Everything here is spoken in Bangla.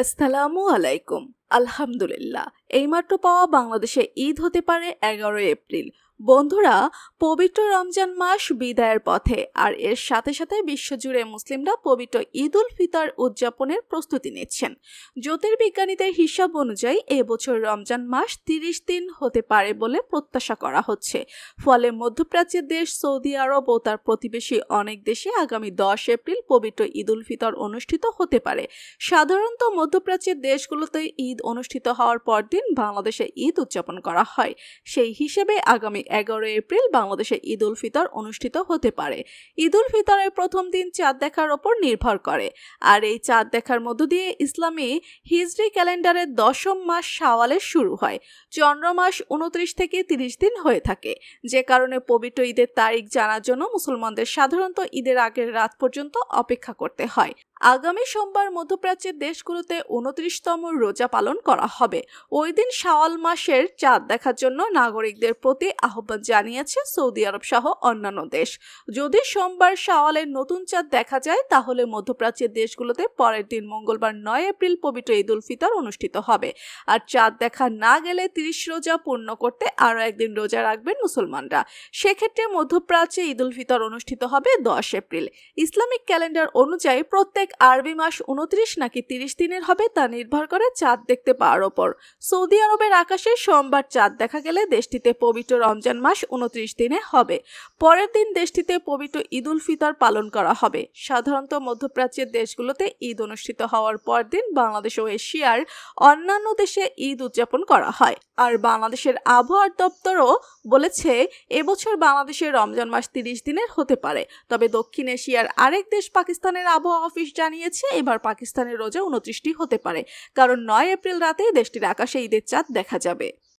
আসসালামু আলাইকুম। আলহামদুলিল্লাহ। এইমাত্র পাওয়া বাংলাদেশে ঈদ হতে পারে এগারোই এপ্রিল। বন্ধুরা, পবিত্র রমজান মাস বিদায়ের পথে, আর এর সাথে সাথে বিশ্বজুড়ে মুসলিমরা পবিত্র ঈদ উল ফিতর উদযাপনের প্রস্তুতি নিচ্ছেন। জ্যোতির্বিজ্ঞানীদের হিসাব অনুযায়ী এবছর রমজান মাস তিরিশ দিন হতে পারে বলে প্রত্যাশা করা হচ্ছে। ফলে মধ্যপ্রাচ্যের দেশ সৌদি আরব ও তার প্রতিবেশী অনেক দেশে আগামী দশ এপ্রিল পবিত্র ঈদ উল ফিতর অনুষ্ঠিত হতে পারে। সাধারণত মধ্যপ্রাচ্যের দেশগুলোতে ঈদ অনুষ্ঠিত হওয়ার পরদিন বাংলাদেশে ঈদ উদযাপন করা হয়। সেই হিসেবে আগামী এগারো এপ্রিল বাংলাদেশে ঈদ উল ফিতর অনুষ্ঠিত হতে পারে। ঈদ উল ফিতরের প্রথম দিন চাঁদ দেখার ওপর নির্ভর করে। আর এই চাঁদ দেখার মধ্য দিয়ে ইসলামী হিজরি ক্যালেন্ডারের দশম মাস শাওয়ালের শুরু হয়। চন্দ্র মাস উনত্রিশ থেকে তিরিশ দিন হয়ে থাকে। যে কারণে পবিত্র ঈদের তারিখ জানার জন্য মুসলমানদের সাধারণত ঈদের আগের রাত পর্যন্ত অপেক্ষা করতে হয়। আগামী সোমবার মধ্যপ্রাচ্যের দেশগুলোতে উনত্রিশতম রোজা পালন করা হবে। ওই দিন শাওয়াল মাসের চাঁদ দেখার জন্য নাগরিকদের প্রতি আহ্বান জানিয়েছে সৌদি আরব সহ অন্যান্য দেশ। যদি সোমবার শাওয়ালের নতুন চাঁদ দেখা যায়, তাহলে মধ্যপ্রাচ্যের দেশগুলোতে পরের দিন মঙ্গলবার নয় এপ্রিল পবিত্র ঈদ উল ফিতর অনুষ্ঠিত হবে। আর চাঁদ দেখা না গেলে তিরিশ রোজা পূর্ণ করতে আরও একদিন রোজা রাখবেন মুসলমানরা। সেক্ষেত্রে মধ্যপ্রাচ্যে ঈদ উল ফিতর অনুষ্ঠিত হবে দশ এপ্রিল। ইসলামিক ক্যালেন্ডার অনুযায়ী প্রত্যেক আরবি মাস উনত্রিশ নাকি তিরিশ দিনের হবে তা নির্ভর করে চাঁদ দেখতে পাওয়ার ওপর। সৌদি আরবের আকাশে সোমবার চাঁদ দেখা গেলে দেশটিতে পবিত্র রমজান মাস উনত্রিশ দিনে হবে। পরের দিন দেশটিতে পবিত্র ঈদ উল ফিতর পালন করা হবে। সাধারণত মধ্যপ্রাচ্যের দেশগুলোতে ঈদ অনুষ্ঠিত হওয়ার পর দিন বাংলাদেশ ও এশিয়ার অন্যান্য দেশে ঈদ উদযাপন করা হয়। আর বাংলাদেশের আবহাওয়ার দপ্তরও বলেছে, এবছর বাংলাদেশের রমজান মাস তিরিশ দিনের হতে পারে। তবে দক্ষিণ এশিয়ার আরেক দেশ পাকিস্তানের আবহাওয়া অফিস জানিয়েছে, এবার পাকিস্তানের রোজা উনত্রিশটি হতে পারে। কারণ নয় এপ্রিল রাতে দেশটির আকাশে ঈদের চাঁদ দেখা যাবে।